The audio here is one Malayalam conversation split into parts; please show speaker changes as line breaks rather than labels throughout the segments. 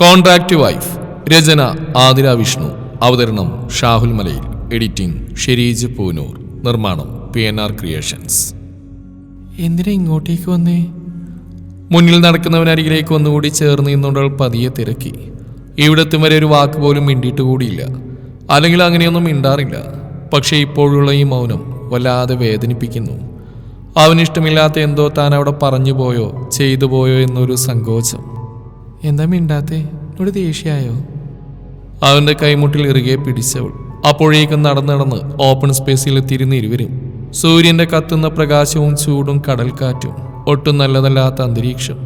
കോൺട്രാക്ട് വൈഫ് രചന ആതിര വിഷ്ണു. അവതരണം ഷാഹുൽ മലയിൽ. എഡിറ്റിംഗ് ഷെരീജ് പൂനൂർ. നിർമ്മാണം പി എൻ ആർ ക്രിയേഷൻസ് എന്തിനാ ഇങ്ങോട്ടേക്ക് വന്നേ? മുന്നിൽ നടക്കുന്നവനരികിലേക്ക് ഒന്നുകൂടി ചേർന്ന് നിന്നുകൊണ്ട് അവൾ പതിയെ തിരക്കി. ഇവിടെത്തും വരെ ഒരു വാക്ക് പോലും മിണ്ടിയിട്ട് കൂടിയില്ല. അല്ലെങ്കിൽ അങ്ങനെയൊന്നും മിണ്ടാറില്ല. പക്ഷേ ഇപ്പോഴുള്ള ഈ മൗനം വല്ലാതെ വേദനിപ്പിക്കുന്നു. അവനിഷ്ടമില്ലാത്ത എന്തോ താൻ അവിടെ പറഞ്ഞു പോയോ ചെയ്തു പോയോ എന്നൊരു സങ്കോചം. എന്താ മിണ്ടാത്തേ? ഇവിടെ ദേഷ്യായോ? അവന്റെ കൈമുട്ടിൽ ഇറുകെ പിടിച്ചവൾ. അപ്പോഴേക്കും നടന്നു നടന്ന് ഓപ്പൺ സ്പേസിൽ എത്തിയിരുന്ന ഇരുവരും സൂര്യന്റെ കത്തുന്ന പ്രകാശവും ചൂടും കടൽക്കാറ്റും ഒട്ടും നല്ലതല്ലാത്ത അന്തരീക്ഷം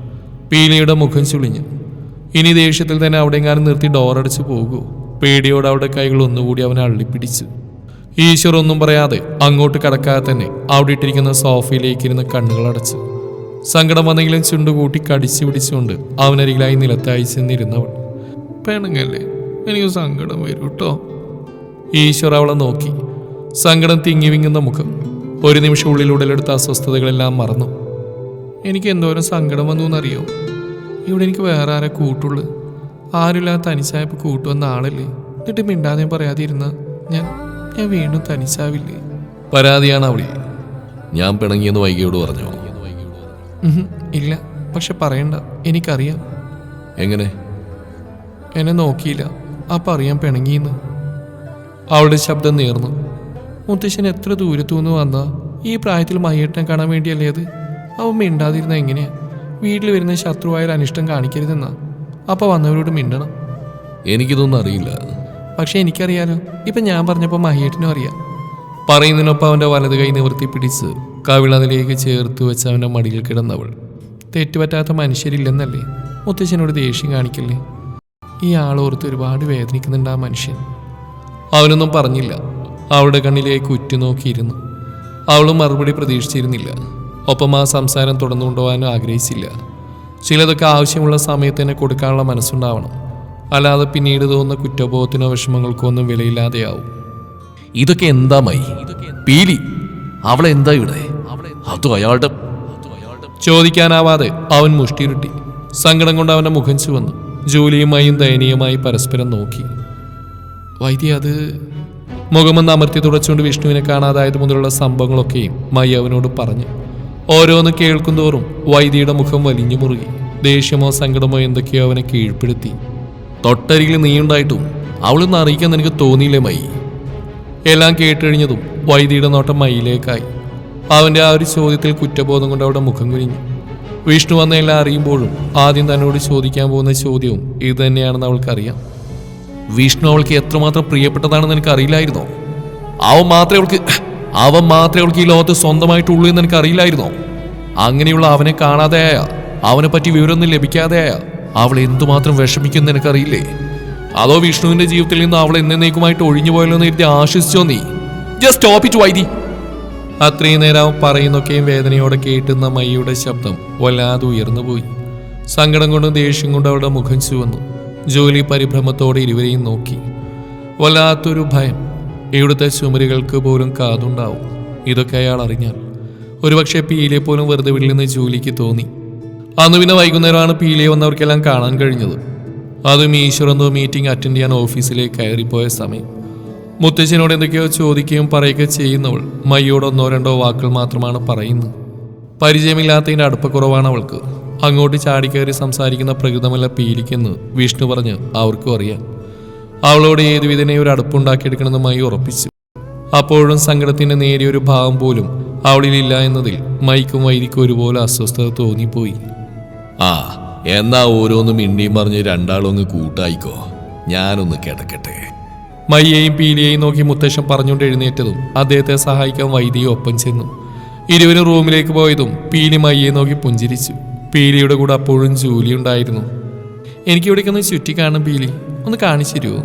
പീലിയുടെ മുഖം ചുളിഞ്ഞു. ഇനി ദേഷ്യത്തിൽ തന്നെ അവിടെങ്ങാനും നിർത്തി ഡോറടിച്ചു പോകൂ. പേടിയോടെ അവളുടെ കൈകൾ ഒന്നുകൂടി അവനെ അള്ളിപ്പിടിച്ചു. ഈശ്വർ ഒന്നും പറയാതെ അങ്ങോട്ട് കടക്കാതെ തന്നെ അവിടെ ഇട്ടിരിക്കുന്ന സോഫയിലേക്ക് ഇരുന്ന് കണ്ണുകൾ അടച്ചു. സങ്കടം വന്നെങ്കിലും ചുണ്ടുകൂട്ടി കടിച്ചു പിടിച്ചുകൊണ്ട് അവനരികിലായി നിലത്തായി ചെന്നിരുന്നവൾ. പെണങ്ങല്ലേ എനിക്ക് സങ്കടം വരും കേട്ടോ ഈശ്വർ അവളെ നോക്കി. സങ്കടം തിങ്ങി വിങ്ങുന്ന മുഖം. ഒരു നിമിഷം ഉള്ളിൽ ഉടലെടുത്ത അസ്വസ്ഥതകളെല്ലാം മറന്നു. എനിക്ക് എന്തോരം സങ്കടം വന്നു എന്നറിയോ ഇവിടെ എനിക്ക് വേറെ ആരെ കൂട്ടുള്ളു? ആരുമില്ലാതെ തനിച്ചായപ്പോൾ കൂട്ടുവന്ന ആളല്ലേ? എന്നിട്ട് മിണ്ടാതെ പറയാതിരുന്ന ഞാൻ ഞാൻ വീണ്ടും തനിച്ചാവില്ലേ? പരാതിയാണ് അവളി ഞാൻ പിണങ്ങിയെന്ന് വൈകിയോട് പറഞ്ഞു? ഇല്ല പക്ഷെ പറയണ്ട. എനിക്കറിയാം. എങ്ങനെ? എന്നെ നോക്കിയില്ല. അപ്പം അറിയാൻ പിണങ്ങിയെന്ന്. അവളുടെ ശബ്ദം നേർന്നു. മുത്തശ്ശൻ എത്ര ദൂരത്തു നിന്ന് വന്നാ? ഈ പ്രായത്തിൽ മയ്യേട്ടനെ കാണാൻ വേണ്ടിയല്ലേ അത്? അവൻ മിണ്ടാതിരുന്ന എങ്ങനെയാ? വീട്ടിൽ വരുന്ന ശത്രുവായാൽ അനിഷ്ടം കാണിക്കരുതെന്നാ. അപ്പൊ വന്നവരോട് മിണ്ടണം. എനിക്കിതൊന്നും അറിയില്ല. പക്ഷെ എനിക്കറിയാലോ ഇപ്പൊ ഞാൻ പറഞ്ഞപ്പോ മഹിയേട്ടനും അറിയാം. പറയുന്നതിനൊപ്പം അവന്റെ വലത് കൈ നിവർത്തി പിടിച്ച് കവിളതിലേക്ക് ചേർത്ത് വെച്ച് അവന്റെ മടിയിൽ കിടന്നവൾ. തെറ്റുപറ്റാത്ത മനുഷ്യരില്ലെന്നല്ലേ? മുത്തശ്ശനോട് ദേഷ്യം കാണിക്കല്ലേ? ഈ ആളോർത്ത് ഒരുപാട് വേദനിക്കുന്നുണ്ട് ആ മനുഷ്യൻ. അവനൊന്നും പറഞ്ഞില്ല. അവളുടെ കണ്ണിലേക്ക് ഉറ്റുനോക്കിയിരുന്നു അവളും മറുപടി പ്രതീക്ഷിച്ചിരുന്നില്ല. ഒപ്പം ആ സംസാരം തുടർന്നു കൊണ്ടുപോകാനും ആഗ്രഹിച്ചില്ല. ചിലതൊക്കെ ആവശ്യമുള്ള സമയത്ത് തന്നെ കൊടുക്കാനുള്ള മനസ്സുണ്ടാവണം. അല്ലാതെ പിന്നീട് തോന്നുന്ന കുറ്റബോധത്തിനോ വിഷമങ്ങൾക്കോ ഒന്നും വിലയില്ലാതെയാവും. ഇതൊക്കെ എന്താ മൈ? പീലി അവളെന്താ ഇവിടെ? അതും അയാളുടെ ചോദിക്കാനാവാതെ അവൻ മുഷ്ടിരുട്ടി സങ്കടം കൊണ്ട് അവന്റെ മുഖം ചുവന്നു. ജോലിയുമായും ദയനീയമായി പരസ്പരം നോക്കി. വൈദ്യ അത് മുഖമെന്ന് അമർത്തി തുടച്ചുകൊണ്ട് വിഷ്ണുവിനെ കാണാതായത് മുതലുള്ള സംഭവങ്ങളൊക്കെയും മൈ അവനോട് പറഞ്ഞു. ഓരോന്ന് കേൾക്കുന്തോറും വൈദ്യയുടെ മുഖം വലിഞ്ഞു മുറുകി. ദേഷ്യമോ സങ്കടമോ എന്തൊക്കെയോ അവനെ കീഴ്പ്പെടുത്തി. തൊട്ടരികിൽ നീയുണ്ടായിട്ടും അവളൊന്ന് അറിയിക്കാൻ എനിക്ക് തോന്നിയില്ലേ മൈ എല്ലാം കേട്ടുകഴിഞ്ഞതും വൈദ്യയുടെ നോട്ടം മയിലേക്കായി അവന്റെ ആ ഒരു ചോദ്യത്തിൽ കുറ്റബോധം കൊണ്ട് അവിടെ മുഖം കുനിഞ്ഞു. വിഷ്ണു വന്ന എല്ലാം അറിയുമ്പോഴും ആദ്യം തന്നോട് ചോദിക്കാൻ പോകുന്ന ചോദ്യവും ഇത് തന്നെയാണെന്ന് അവൾക്കറിയാം. വിഷ്ണു അവൾക്ക് എത്രമാത്രം പ്രിയപ്പെട്ടതാണെന്ന് എനിക്ക് അറിയില്ലായിരുന്നോ അവൻ മാത്രമേ അവൾക്ക് അവൻ മാത്രമേ അവൾക്ക് ഈ ലോകത്ത് സ്വന്തമായിട്ടുള്ളൂ എന്ന് എനിക്ക് അറിയില്ലായിരുന്നോ അങ്ങനെയുള്ള അവനെ കാണാതെയായ അവനെ പറ്റി വിവരമൊന്നും ലഭിക്കാതെയായ അവൾ എന്തുമാത്രം വിഷമിക്കുമെന്ന് എനിക്കറിയില്ലേ? അതോ വിഷ്ണുവിന്റെ ജീവിതത്തിൽ നിന്ന് അവൾ എന്നേക്കുമായിട്ട് ഒഴിഞ്ഞു പോയല്ലോ എന്ന് എഴുതി ആശ്വസിച്ചോ നീ? ജസ്റ്റ് സ്റ്റോപ്പ് ഇറ്റ് വൈദി. അത്രയും നേരം പറയുന്നൊക്കെയും വേദനയോടെ കേട്ടുന്ന മയ്യയുടെ ശബ്ദം വല്ലാതെ ഉയർന്നുപോയി സങ്കടം കൊണ്ടും ദേഷ്യം കൊണ്ടും അവളുടെ മുഖം ചുവന്നു. ജോലി പരിഭ്രമത്തോടെ ഇരുവരെയും നോക്കി. വല്ലാത്തൊരു ഭയം. ഇവിടുത്തെ ചുമരുകൾക്ക് പോലും കാതുണ്ടാവും. ഇതൊക്കെ അയാൾ അറിഞ്ഞാൽ. ഒരുപക്ഷെ പീലിയെ പോലും വെറുതെ വിടുന്ന ജോലിക്ക് തോന്നി. അന്ന് പിന്നെ വൈകുന്നേരമാണ് പീലിയെ വന്നവർക്കെല്ലാം കാണാൻ കഴിഞ്ഞത്. അതും ഈശ്വർ എന്തോ മീറ്റിംഗ് അറ്റൻഡ് ചെയ്യാൻ ഓഫീസിലേക്ക് കയറിപ്പോയ സമയം. മുത്തച്ഛനോട് എന്തൊക്കെയോ ചോദിക്കുകയും പറയുകയും ചെയ്യുന്നവൾ മയ്യോട് ഒന്നോ രണ്ടോ വാക്കുകൾ മാത്രമാണ് പറയുന്നത്. പരിചയമില്ലാത്തതിന്റെ അടുപ്പക്കുറവാണ് അവൾക്ക്. അങ്ങോട്ട് ചാടിക്കയറി സംസാരിക്കുന്ന പ്രകൃതമല്ല പീലിക്കെന്ന് വിഷ്ണു പറഞ്ഞ് അവർക്കും അറിയാം. അവളോട് ഏതുവിധനെ ഒരു അടുപ്പുണ്ടാക്കിയെടുക്കണമെന്ന് മൈ ഉറപ്പിച്ചു. അപ്പോഴും സങ്കടത്തിന്റെ നേരിയൊരു ഭാവം പോലും അവളിലില്ല എന്നതിൽ മൈക്കും വൈദിക്കും ഒരുപോലെ അസ്വസ്ഥത തോന്നിപ്പോയി. ആ എന്നാ ഓരോന്നും ഇണ്ടിയും പറഞ്ഞ് രണ്ടാളൊന്ന് കൂട്ടായിക്കോ. ഞാനൊന്ന് കിടക്കട്ടെ. മയ്യെയും പീലിയെയും നോക്കി മുത്തശ്ശൻ പറഞ്ഞുകൊണ്ട് എഴുന്നേറ്റതും അദ്ദേഹത്തെ സഹായിക്കാൻ വൈദിയെ ഒപ്പം ചെന്നു. ഇരുവരും റൂമിലേക്ക് പോയതും പീലി മയ്യെ നോക്കി പുഞ്ചിരിച്ചു. പീലിയുടെ കൂടെ അപ്പോഴും ജോലി ഉണ്ടായിരുന്നു. എനിക്ക് ഇവിടേക്ക് ഒന്ന് ചുറ്റി കാണും പീലി. ഒന്ന് കാണിച്ചു തരുമോ?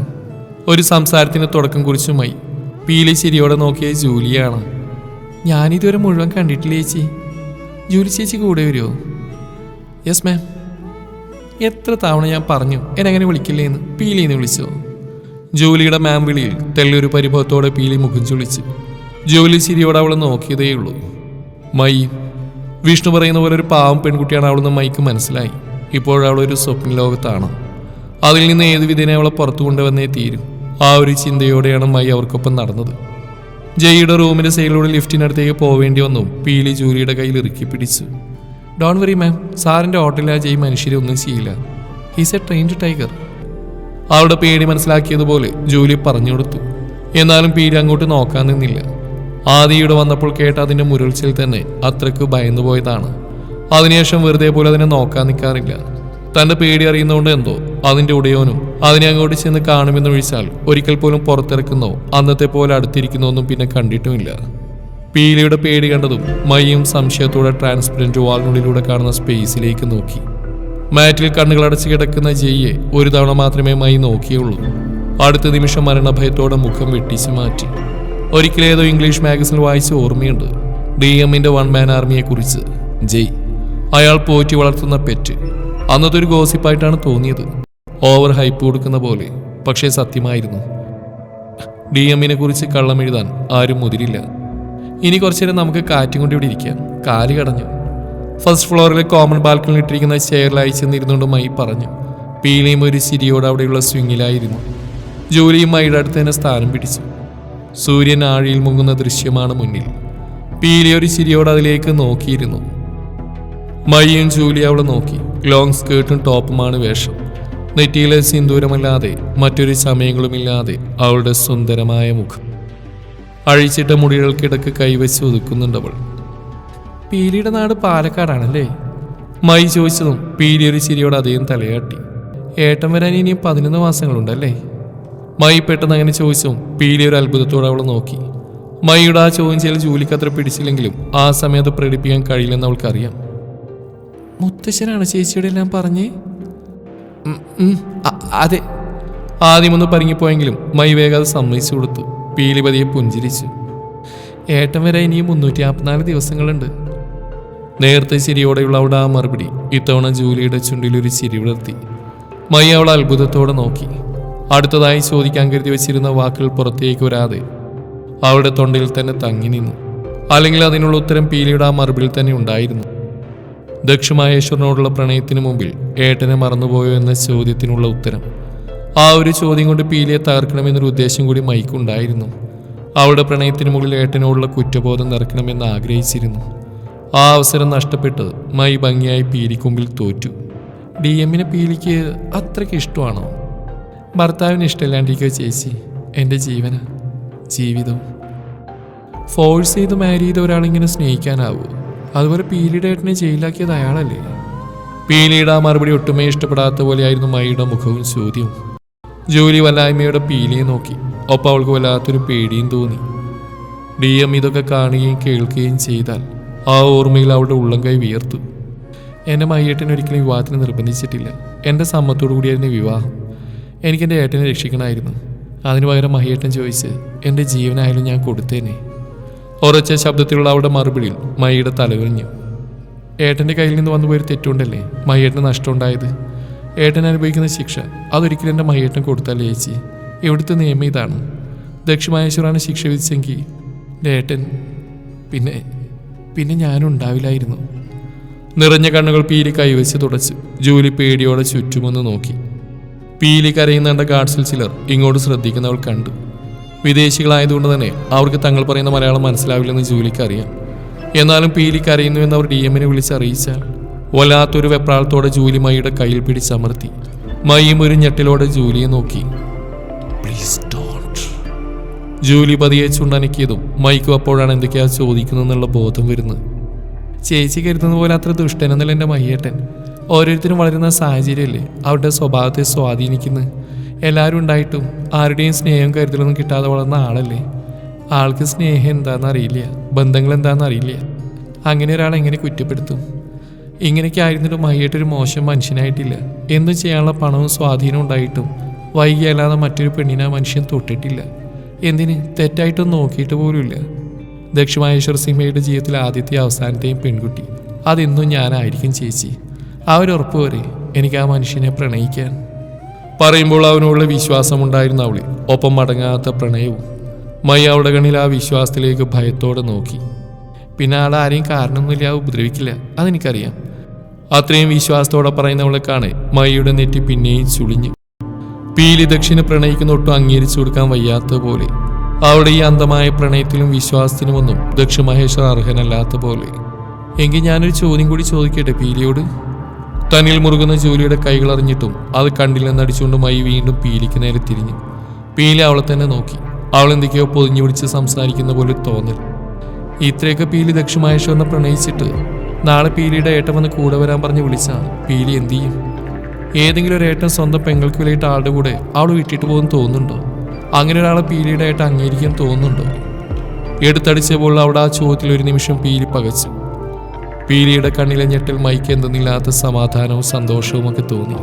ഒരു സംസാരത്തിന് തുടക്കം കുറിച്ചുമായി പീലി ചിരിയോടെ നോക്കിയ ജൂലിയാണ്. ഞാനിതുവരെ മുഴുവൻ കണ്ടിട്ടില്ല ചേച്ചി? ജൂലി ചേച്ചി കൂടെ വരുമോ? യെസ് മാം എത്ര തവണ ഞാൻ പറഞ്ഞു എന്നെ അങ്ങനെ വിളിക്കില്ലേ എന്ന് പീലിന്ന് വിളിച്ചോ. ജോലിയുടെ മാം വിളിയിൽ തെല്ലൊരു പരിഭവത്തോടെ പീലി മുഖം ചൊളിച്ച്. ജോലി ചിരിയോടെ അവളെ നോക്കിയതേയുള്ളൂ. മൈ വിഷ്ണു പറയുന്ന പോലെ ഒരു പാവം പെൺകുട്ടിയാണ് അവളെന്ന് മൈക്ക് മനസ്സിലായി. ഇപ്പോഴവളൊരു സ്വപ്ന ലോകത്താണ്. അതിൽ നിന്ന് ഏത് വിധേനെ അവളെ പുറത്തു കൊണ്ടുവന്നേ തീരും. ആ ഒരു ചിന്തയോടെയാണ് മൈ അവർക്കൊപ്പം നടന്നത്. ജയ്യുടെ റൂമിന്റെ സൈഡിലൂടെ ലിഫ്റ്റിനടുത്തേക്ക് പോവേണ്ടി വന്നു പീലി ജൂലിയുടെ കയ്യിൽ ഇറുക്കി പിടിച്ചു. ഡോൺ വെറി മാം സാറിന്റെ ഹോട്ടലിൽ ആ ജയ് മനുഷ്യരെ ഒന്നും ചെയ്യില്ല. He's a trained tiger. അവളുടെ പേടി മനസ്സിലാക്കിയതുപോലെ ജൂലി പറഞ്ഞു കൊടുത്തു. എന്നാലും പീരി അങ്ങോട്ട് നോക്കാൻ നിന്നില്ല. ആദിയുടെ വന്നപ്പോൾ കേട്ട അതിന്റെ മുരൾച്ചയിൽ തന്നെ അത്രയ്ക്ക് ഭയന്നു പോയതാണ്. അതിനുശേഷം വെറുതെ പോലെ അതിനെ നോക്കാൻ നിൽക്കാറില്ല തന്റെ പേടി അറിയുന്നതുകൊണ്ട് എന്തോ അതിന്റെ ഉടയോനും അതിനെ അങ്ങോട്ട് ചെന്ന് കാണുമെന്നൊഴിച്ചാൽ ഒരിക്കൽ പോലും പുറത്തിറക്കുന്നോ അന്നത്തെ പോലെ അടുത്തിരിക്കുന്നോ ഒന്നും പിന്നെ കണ്ടിട്ടുമില്ല. പീലിയുടെ പേടി കണ്ടതും മയ്യും സംശയത്തോടെ ട്രാൻസ്പെറന്റ് വാളിനുള്ളിലൂടെ കാണുന്ന സ്പേസിലേക്ക് നോക്കി. മാറ്റിൽ കണ്ണുകളടച്ച് കിടക്കുന്ന ജയ്യെ ഒരു തവണ മാത്രമേ മൈ നോക്കിയുള്ളൂ. അടുത്ത നിമിഷം മരണഭയത്തോടെ മുഖം വെട്ടിച്ചു മാറ്റി. ഒരിക്കലേതോ ഇംഗ്ലീഷ് മാഗസിനിൽ വായിച്ച ഓർമ്മയുണ്ട്. ഡി എമ്മിന്റെ വൺ മാൻ ആർമിയെ കുറിച്ച്. ജയ്. അയാൾ പോറ്റി വളർത്തുന്ന പെറ്റ്. അന്നത്തെ ഒരു ഗോസിപ്പായിട്ടാണ് തോന്നിയത്. ഓവർ ഹൈപ്പ് കൊടുക്കുന്ന പോലെ പക്ഷേ സത്യമായിരുന്നു. ഡി എമ്മിനെ കുറിച്ച് കള്ളം എഴുതാൻ ആരും മുതിരില്ല. ഇനി കുറച്ചു നേരം നമുക്ക് കാറ്റും കൊണ്ട് ഇവിടെ ഇരിക്കാം. കാൽ കടഞ്ഞു. ഫസ്റ്റ് ഫ്ലോറിലെ കോമൺ ബാൽക്കണിൽ ഇട്ടിരിക്കുന്ന ചെയറിലായി ചെന്നിരുന്നുകൊണ്ട് മൈ പറഞ്ഞു. പീലയും ഒരു ചിരിയോട് അവിടെയുള്ള സ്വിങ്ങിലായിരുന്നു. ജോലിയും മൈയുടെ അടുത്ത് തന്നെ സ്ഥാനം പിടിച്ചു. സൂര്യൻ ആഴിയിൽ മുങ്ങുന്ന ദൃശ്യമാണ് മുന്നിൽ. പീലി ഒരു ചിരിയോട് അതിലേക്ക് നോക്കിയിരുന്നു. മയ്യും ജൂലി അവളെ നോക്കി. ലോങ് സ്കേർട്ടും ടോപ്പുമാണ് വേഷം. നെറ്റിയിലെ സിന്ദൂരമല്ലാതെ മറ്റൊരു സമയങ്ങളുമില്ലാതെ അവളുടെ സുന്ദരമായ മുഖം. അഴിച്ചിട്ട മുടികൾക്കിടക്ക് കൈവച്ച് ഒതുക്കുന്നുണ്ടവൾ പീലിയുടെ നാട് പാലക്കാടാണല്ലേ? മൈ ചോദിച്ചതും പീലി ഒരു ചിരിയോട് അധികം തലയാട്ടി. ഏട്ടൻ വരാൻ ഇനിയും പതിനൊന്ന് മാസങ്ങളുണ്ടല്ലേ? മൈ പെട്ടെന്ന് അങ്ങനെ ചോദിച്ചതും പീലി ഒരു അത്ഭുതത്തോടെ അവളെ നോക്കി. മൈയുടെ ആ ചോദ്യം ചെയ്യൽ ജോലിക്ക് അത്ര പിടിച്ചില്ലെങ്കിലും ആ സമയത്ത് പ്രകടിപ്പിക്കാൻ കഴിയില്ലെന്ന് അവൾക്കറിയാം. മുത്തശ്ശനാണ് ചേച്ചിയുടെ എല്ലാം പറഞ്ഞേ? അതെ. ആദ്യമൊന്ന് പരിങ്ങിപ്പോയെങ്കിലും മൈ വേഗം സമ്മതിച്ചു കൊടുത്തു. പീലി പതിയെ പുഞ്ചിരിച്ചു. ഏട്ടം വരെ ഇനിയും മുന്നൂറ്റി നാൽപ്പത്തിനാല് ദിവസങ്ങളുണ്ട്. നേരത്തെ ചിരിയോടെയുള്ള അവിടെ ആ മറുപടി ഇത്തവണ ജൂലിയുടെ ചുണ്ടിലൊരു ചിരി വിളർത്തി മൈ അവൾ അത്ഭുതത്തോടെ നോക്കി. അടുത്തതായി ചോദിക്കാൻ കരുതി വെച്ചിരുന്ന വാക്കുകൾ പുറത്തേക്ക് വരാതെ അവളുടെ തൊണ്ടയിൽ തന്നെ തങ്ങി നിന്നു. അല്ലെങ്കിൽ അതിനുള്ള ഉത്തരം പീലിയുടെ ആ മറുപടിയിൽ തന്നെ ഉണ്ടായിരുന്നു. ദക്ഷമാഹേശ്വരനോടുള്ള പ്രണയത്തിന് മുമ്പിൽ ഏട്ടനെ മറന്നുപോയോ എന്ന ചോദ്യത്തിനുള്ള ഉത്തരം. ആ ഒരു ചോദ്യം കൊണ്ട് പീലിയെ തകർക്കണമെന്നൊരു ഉദ്ദേശം കൂടി മൈക്കുണ്ടായിരുന്നു അവളുടെ പ്രണയത്തിന് മുകളിൽ ഏട്ടനോടുള്ള കുറ്റബോധം നിറക്കണമെന്ന് ആഗ്രഹിച്ചിരുന്നു. ആ അവസരം നഷ്ടപ്പെട്ട് മൈ ഭംഗിയായി പീലിക്കുമ്പിൽ തോറ്റു. ഡി എമ്മിനെ പീലിക്ക് അത്രയ്ക്ക് ഇഷ്ടമാണോ? ഭർത്താവിന് ഇഷ്ടമില്ലാണ്ടിരിക്കുക ചേച്ചി. എന്റെ ജീവന ജീവിതം. ഫോഴ്സ് ചെയ്ത് മാരി ചെയ്ത ഒരാളിങ്ങനെ സ്നേഹിക്കാനാവൂ. അതുപോലെ പീലിയുടെ ഏട്ടനെ ജയിലാക്കിയത് അയാളല്ലേ? പീലിയുടെ ആ മറുപടി ഒട്ടുമേ ഇഷ്ടപ്പെടാത്ത പോലെയായിരുന്നു മൈയുടെ മുഖവും ചോദ്യവും. ജോലി വല്ലായ്മയുടെ പീലിയെ നോക്കി. ഒപ്പം അവൾക്ക് വല്ലാത്തൊരു പേടിയും തോന്നി. ഡി എം ഇതൊക്കെ കാണുകയും കേൾക്കുകയും ചെയ്താൽ ആ ഓർമ്മയിൽ അവളുടെ ഉള്ളം കൈ വിയർത്തു. എന്നെ മയ്യേട്ടനെ ഒരിക്കലും വിവാഹത്തിന് നിർബന്ധിച്ചിട്ടില്ല. എന്റെ സമ്മത്തോടു കൂടിയായിരുന്നു വിവാഹം. എനിക്കെന്റെ ഏട്ടനെ രക്ഷിക്കണമായിരുന്നു. അതിനു പകരം മഹിയേട്ടൻ ചോദിച്ച് എന്റെ ജീവനായാലും ഞാൻ കൊടുത്തേനെ. ഉറച്ച ശബ്ദത്തിലുള്ള അവളുടെ മറുപടിയിൽ മയ്യയുടെ തലകുഞ്ഞു ഏട്ടന്റെ കയ്യിൽ നിന്ന് വന്നു പോയൊരു തെറ്റുകൊണ്ടല്ലേ മയ്യേട്ടന് നഷ്ടമുണ്ടായത്? ഏട്ടൻ അനുഭവിക്കുന്ന ശിക്ഷ അതൊരിക്കലും എന്റെ മയ്യേട്ടൻ കൊടുത്താൽ ചേച്ചി ഇവിടുത്തെ നിയമം ഇതാണ്. ദക്ഷിണേശ്വറാണ് ശിക്ഷ വിധിച്ചെങ്കിൽ എന്റെ ഏട്ടൻ പിന്നെ പിന്നെ ഞാനും ഉണ്ടാവില്ലായിരുന്നു നിറഞ്ഞ കണ്ണുകൾ പീലി കൈവച്ച് തുടച്ച് ജൂലി പേടിയോടെ ചുറ്റുമൊന്ന് നോക്കി. പീലി കരയുന്നേണ്ട ഗാർഡ്സിൽ ചിലർ ഇങ്ങോട്ട് ശ്രദ്ധിക്കുന്നവൾ കണ്ടു. വിദേശികളായതുകൊണ്ട് തന്നെ അവർക്ക് തങ്ങൾ പറയുന്ന മലയാളം മനസ്സിലാവില്ലെന്ന് ജൂലിക്ക് അറിയാം. എന്നാലും പീലി കരയുന്നുവെന്ന് അവർ ഡി എമ്മിനെ വിളിച്ചറിയിച്ചാൽ വല്ലാത്തൊരു വെപ്രാളത്തോടെ ജൂലി മൈയുടെ കയ്യിൽ പിടിച്ചമർത്തി. മൈയും ഒരു ഞെട്ടിലോടെ ജൂലിയെ നോക്കി. പ്ലീസ് ജൂലി പതിയെ ചുണ്ടനക്കിയതും മൈക്കും അപ്പോഴാണ് എന്തൊക്കെയാ ചോദിക്കുന്നതെന്നുള്ള ബോധം വരുന്നത്. ചേച്ചി കരുതുന്ന പോലെ അത്ര ദുഷ്ടനെന്നല്ല എന്റെ മയ്യേട്ടൻ. ഓരോരുത്തരും വളരുന്ന സാഹചര്യമല്ലേ? അവരുടെ സ്വഭാവത്തെ സ്വാധീനിക്കുന്നത് എല്ലാവരും ഉണ്ടായിട്ടും ആരുടെയും സ്നേഹം കരുതലൊന്നും കിട്ടാതെ വളർന്ന ആളല്ലേ? ആൾക്ക് സ്നേഹം എന്താണെന്ന് അറിയില്ല ബന്ധങ്ങൾ എന്താണെന്ന് അറിയില്ല അങ്ങനെ ഒരാൾ എങ്ങനെ കുറ്റപ്പെടുത്തും? ഇങ്ങനെയൊക്കെ ആയിരുന്നിട്ട് മയ്യേട്ടൊരു മോശം മനുഷ്യനായിട്ടില്ല. എന്തും ചെയ്യാനുള്ള പണവും സ്വാധീനവും ഉണ്ടായിട്ടും വൈകിയല്ലാതെ മറ്റൊരു പെണ്ണിനെ മനുഷ്യൻ തൊട്ടിട്ടില്ല. എന്തിന് തെറ്റായിട്ടൊന്നും നോക്കിയിട്ട് പോലുമില്ല. ദക്ഷിമഹേശ്വർ സിംഹയുടെ ജീവിതത്തിലെ ആദ്യത്തെ അവസാനത്തെയും പെൺകുട്ടി. അതെന്നും ഞാനായിരിക്കും ചേച്ചി. ആ ഒരു ഉറപ്പ് വരെ എനിക്ക് ആ മനുഷ്യനെ പ്രണയിക്കാൻ. പറയുമ്പോൾ അവനോടുള്ള വിശ്വാസമുണ്ടായിരുന്ന അവളിൽ. ഒപ്പം മടങ്ങാത്ത പ്രണയവും. മൈ അവളുടെ കണ്ണിൽ ആ വിശ്വാസത്തിലേക്ക് ഭയത്തോടെ നോക്കി. പിന്നെ ആൾ ആരെയും കാരണമൊന്നുമില്ല ഉപദ്രവിക്കില്ല. അതെനിക്കറിയാം. അത്രയും വിശ്വാസത്തോടെ പറയുന്നവളെ കാണെ മൈയുടെ നെറ്റി പിന്നെയും ചുളിഞ്ഞു പീലി ദക്ഷിണ പ്രണയിക്കുന്ന ഒട്ടും അംഗീകരിച്ചു കൊടുക്കാൻ വയ്യാത്ത പോലെ. അവളുടെ ഈ അന്തമായ പ്രണയത്തിലും വിശ്വാസത്തിനുമൊന്നും ദക്ഷ മഹേശ്വർ അർഹനല്ലാത്ത പോലെ. എങ്കിൽ ഞാനൊരു ചോദ്യം കൂടി ചോദിക്കട്ടെ പീലിയോട്? തന്നിൽ മുറുകുന്ന ജോലിയുടെ കൈകൾ അറിഞ്ഞിട്ടും അത് അടിച്ചുകൊണ്ട് മൈ വീണ്ടും പീലിക്ക് നേരെ തിരിഞ്ഞു. പീലി അവളെ തന്നെ നോക്കി. അവൾ എന്തൊക്കെയോ പൊതിഞ്ഞു പിടിച്ച് സംസാരിക്കുന്ന പോലെ തോന്നൽ. ഇത്രയൊക്കെ പീലി ദക്ഷ മഹേശ്വറിനെ പ്രണയിച്ചിട്ട് നാളെ പീലിയുടെ ഏട്ടം വന്ന് കൂടെ വരാൻ പറഞ്ഞ് വിളിച്ചാൽ പീലി എന്തു ചെയ്യും? ഏതെങ്കിലും ഒരു ഏട്ടൻ സ്വന്തം പെങ്ങൾക്ക് വിലയിട്ട് ആളുടെ കൂടെ അവൾ വിട്ടിട്ട് പോകുന്നു തോന്നുന്നുണ്ടോ? അങ്ങനെ ഒരാളെ പീലിയുടെ ഏട്ടൻ അംഗീകരിക്കാൻ തോന്നുന്നുണ്ടോ? എടുത്തടിച്ചപ്പോൾ അവിടെ ആ ചോദ്യത്തിൽ ഒരു നിമിഷം പീലി പകച്ചു. പീലിയുടെ കണ്ണിലെ ഞെട്ടൽ മൈക്ക് എന്തെന്നില്ലാത്ത സമാധാനവും സന്തോഷവും ഒക്കെ തോന്നി.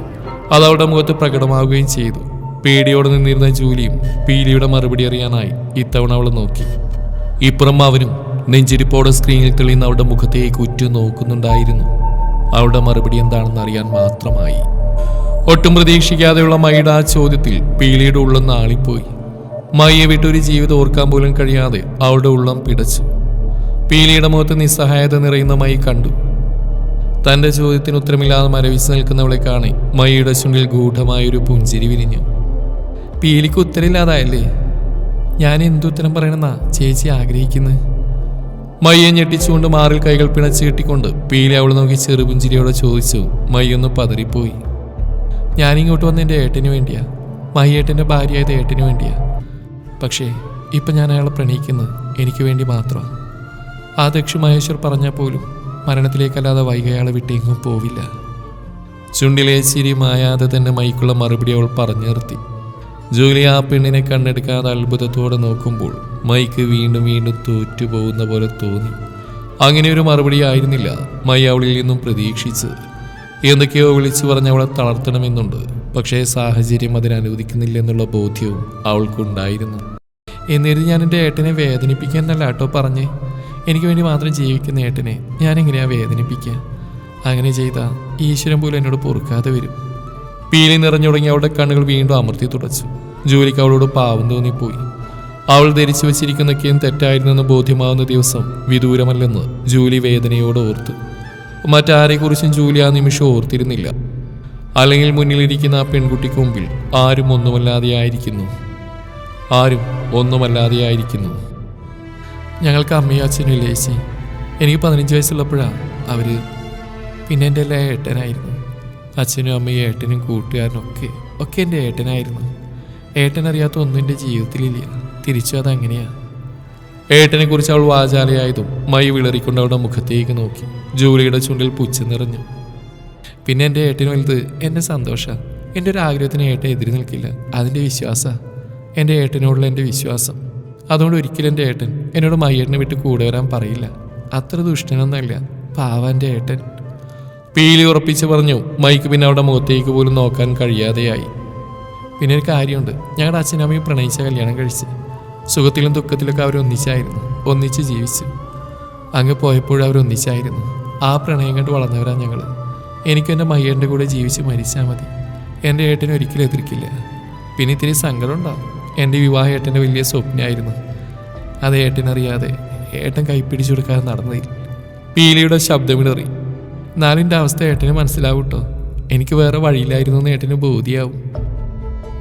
അത് അവളുടെ മുഖത്ത് പ്രകടമാവുകയും ചെയ്തു. പേടിയോടെ നിന്നിരുന്ന ജൂലിയും പീലിയുടെ മറുപടി അറിയാനായി ഇത്തവണ അവളെ നോക്കി. ഇപ്പുറം അവനും നെഞ്ചിരിപ്പോടെ സ്ക്രീനിൽ തെളിയുന്ന അവളുടെ മുഖത്തേക്ക് ഉറ്റു നോക്കുന്നുണ്ടായിരുന്നു അവളുടെ മറുപടി എന്താണെന്ന് അറിയാൻ മാത്രമായി. ഒട്ടും പ്രതീക്ഷിക്കാതെയുള്ള മൈയുടെ ആ ചോദ്യത്തിൽ പീലിയുടെ ഉള്ളം നാളിപ്പോയി. മയ്യെ വിട്ടൊരു ജീവിതം ഓർക്കാൻ പോലും കഴിയാതെ അവളുടെ ഉള്ളം പിടച്ചു. പീലിയുടെ മുഖത്ത് നിസ്സഹായത നിറയുന്ന മൈ കണ്ടു. തന്റെ ചോദ്യത്തിന് ഉത്തരമില്ലാതെ മരവിച്ച് നിൽക്കുന്നവളെ കാണി മയ്യുടെ ചുണ്ടിൽ ഗൂഢമായൊരു പുഞ്ചിരി വിരിഞ്ഞു. പീലിക്ക് ഉത്തരമില്ലാതായല്ലേ? ഞാൻ എന്തുത്തരം പറയണമെന്നാ ചേച്ചി ആഗ്രഹിക്കുന്നത് മയ്യെ ഞെട്ടിച്ചുകൊണ്ട് മാറിൽ കൈകൾ പിണച്ച് കെട്ടിക്കൊണ്ട് പീലി അവൾ നോക്കി ചെറുപുഞ്ചിരിയോടെ ചോദിച്ചു. മയ്യൊന്ന് പതറിപ്പോയി. ഞാനിങ്ങോട്ട് വന്ന എന്റെ ഏട്ടന് വേണ്ടിയാ. മയ്യേട്ടന്റെ ഭാര്യയായത് ഏട്ടന് വേണ്ടിയാ. പക്ഷേ ഇപ്പം ഞാൻ അയാളെ പ്രണയിക്കുന്നത് എനിക്ക് വേണ്ടി മാത്രമാണ് ആ ദക്ഷു മഹേശ്വർ പറഞ്ഞാൽ പോലും മരണത്തിലേക്കല്ലാതെ വൈകി അയാളെ വിട്ടെങ്ങും പോവില്ല. ചുണ്ടിലെ ചിരി മായാതെ തന്നെ മൈക്കുള്ള മറുപടി അവൾ പറഞ്ഞു നിർത്തി. ജൂലി ആ പെണ്ണിനെ കണ്ണെടുക്കാതെ അത്ഭുതത്തോടെ നോക്കുമ്പോൾ മൈക്ക് വീണ്ടും വീണ്ടും തോറ്റുപോകുന്ന പോലെ തോന്നി. അങ്ങനെ ഒരു മറുപടി ആയിരുന്നില്ല മൈ അവളിൽ നിന്നും പ്രതീക്ഷിച്ചത്. എന്തൊക്കെയോ വിളിച്ചു പറഞ്ഞ് അവളെ തളർത്തണമെന്നുണ്ട്. പക്ഷേ സാഹചര്യം അതിനനുവദിക്കുന്നില്ലെന്നുള്ള ബോധ്യവും അവൾക്കുണ്ടായിരുന്നു. എന്നിട്ട് ഞാൻ എന്റെ ഏട്ടനെ വേദനിപ്പിക്കാൻ എന്നല്ല കേട്ടോ പറഞ്ഞേ. എനിക്ക് വേണ്ടി മാത്രം ജീവിക്കുന്ന ഏട്ടനെ ഞാൻ എങ്ങനെയാ വേദനിപ്പിക്കുക അങ്ങനെ ചെയ്താൽ ഈശ്വരൻ പോലും എന്നോട് പൊറുക്കാതെ വരും. പീലി നിറഞ്ഞു തുടങ്ങി അവളുടെ കണ്ണുകൾ വീണ്ടും അമർത്തി തുടച്ചു. ജോലിക്ക് അവളോട് പാവം തോന്നിപ്പോയി. അവൾ ധരിച്ചു വച്ചിരിക്കുന്നൊക്കെയും തെറ്റായിരുന്നെന്ന് ബോധ്യമാവുന്ന ദിവസം വിദൂരമല്ലെന്ന് ജൂലി വേദനയോട് ഓർത്തു. മറ്റാരെക്കുറിച്ചും ജൂലി ആ നിമിഷം ഓർത്തിരുന്നില്ല. അല്ലെങ്കിൽ മുന്നിലിരിക്കുന്ന ആ പെൺകുട്ടിക്ക് മുമ്പിൽ ആരും ഒന്നുമല്ലാതെയായിരിക്കുന്നു. ആരും ഒന്നുമല്ലാതെയായിരിക്കുന്നു. ഞങ്ങൾക്ക് അമ്മയും അച്ഛനും ഇല്ല ചേച്ചി? എനിക്ക് പതിനഞ്ച് വയസ്സുള്ളപ്പോഴാണ് അവർ പിന്നെ എന്റെ എല്ലാ ഏട്ടനായിരുന്നു. അച്ഛനും അമ്മയും ഏട്ടനും കൂട്ടുകാരനും ഒക്കെ ഒക്കെ എന്റെ ഏട്ടനായിരുന്നു. ഏട്ടനറിയാത്ത ഒന്നും എന്റെ ജീവിതത്തിലില്ല. തിരിച്ചു അതങ്ങനെയാ. ഏട്ടനെ കുറിച്ച് അവൾ വാചാലയായതും മൈ വിളറിക്കൊണ്ട് അവളുടെ മുഖത്തേക്ക് നോക്കി. ജൂലിയുടെ ചുണ്ടിൽ പുച്ഛം നിറഞ്ഞു. പിന്നെ എന്റെ ഏട്ടന് വലുത് എന്റെ സന്തോഷ. എന്റെ ഒരു ആഗ്രഹത്തിന് ഏട്ടൻ എതിരി നിൽക്കില്ല. അതിന്റെ വിശ്വാസ. എന്റെ ഏട്ടനോടുള്ള എന്റെ വിശ്വാസം. അതുകൊണ്ട് ഒരിക്കലും എന്റെ ഏട്ടൻ എന്നോട് മയ്യേട്ടനെ വിട്ട് കൂടെ വരാൻ പറയില്ല. അത്ര ദുഷ്ടനൊന്നുമല്ല. പാവ എന്റെ ഏട്ടൻ. പീലി ഉറപ്പിച്ച് പറഞ്ഞു. മൈക്ക് പിന്നെ അവിടെ മുഖത്തേക്ക് പോലും നോക്കാൻ കഴിയാതെയായി. പിന്നെ ഒരു കാര്യമുണ്ട്. ഞങ്ങളുടെ അച്ഛനമ്മയും പ്രണയിച്ച കല്യാണം കഴിച്ച്. സുഖത്തിലും ദുഃഖത്തിലൊക്കെ അവരൊന്നിച്ചായിരുന്നു. ഒന്നിച്ച് ജീവിച്ചു. അങ്ങ് പോയപ്പോഴും അവർ ഒന്നിച്ചായിരുന്നു ആ പ്രണയം കണ്ട് വളർന്നവരാണ് ഞങ്ങൾ എനിക്കും എന്റെ മയ്യന്റെ കൂടെ ജീവിച്ച് മരിച്ചാൽ മതി. എന്റെ ഏട്ടനെ ഒരിക്കലും എതിർക്കില്ല. പിന്നെ ഇത്തിരി സങ്കടം ഉണ്ടാവും എന്റെ വിവാഹ ഏട്ടന്റെ വലിയ സ്വപ്നമായിരുന്നു. അത് ഏട്ടനറിയാതെ ഏട്ടൻ കൈപ്പിടിച്ചു കൊടുക്കാതെ നടന്നതിൽ പീലിയുടെ ശബ്ദമിടറി. നാലിന്റെ അവസ്ഥ ഏട്ടന് മനസ്സിലാവും കേട്ടോ. എനിക്ക് വേറെ വഴിയില്ലായിരുന്നു എന്ന് ഏട്ടന് ബോധ്യാവും.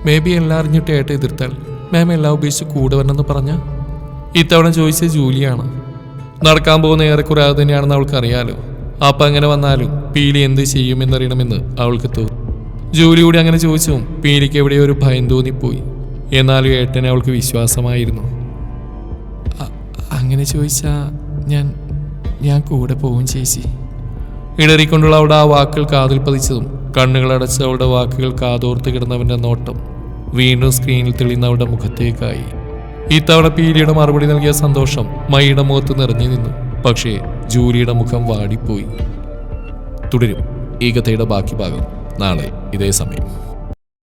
മേ ബി എല്ലാം അറിഞ്ഞിട്ട് ഏട്ടൻ എതിർത്താൽ മാം എല്ലാം ഉപേക്ഷിച്ച് കൂടെ വരണമെന്ന് പറഞ്ഞ? ഇത്തവണ ചോദിച്ച ജൂലിയാണ്. നടക്കാൻ പോകുന്ന ഏറെക്കുറെ അത് തന്നെയാണെന്ന് അവൾക്കറിയാലോ. അപ്പം അങ്ങനെ വന്നാലും പീലി എന്ത് ചെയ്യുമെന്നറിയണമെന്ന് അവൾക്ക് തോന്നി. കൂടി അങ്ങനെ ചോദിച്ചും പീലിക്ക് എവിടെയോ ഒരു ഭയം തോന്നിപ്പോയി. എന്നാലും ഏട്ടനെ അവൾക്ക് വിശ്വാസമായിരുന്നു. അങ്ങനെ ചോദിച്ചാ ഞാൻ ഞാൻ കൂടെ പോവും ചേച്ചി. ഇടറിക്കൊണ്ടുള്ള അവളുടെ ആ വാക്കുകൾ കാതിൽ പതിച്ചതും കണ്ണുകളടച്ച് അവളുടെ വാക്കുകൾ കാതോർത്ത് കിടന്നവന്റെ നോട്ടം വീണ്ടും സ്ക്രീനിൽ തെളിയുന്ന അവളുടെ മുഖത്തേക്കായി. ഇത്തവണ പീലിയുടെ മറുപടി നൽകിയ സന്തോഷം മൈയുടെ മുഖത്ത് നിറഞ്ഞു നിന്നു. പക്ഷേ ജൂലിയുടെ മുഖം വാടിപ്പോയി. തുടരും. ഈ കഥയുടെ ബാക്കി ഭാഗം നാളെ ഇതേ സമയം.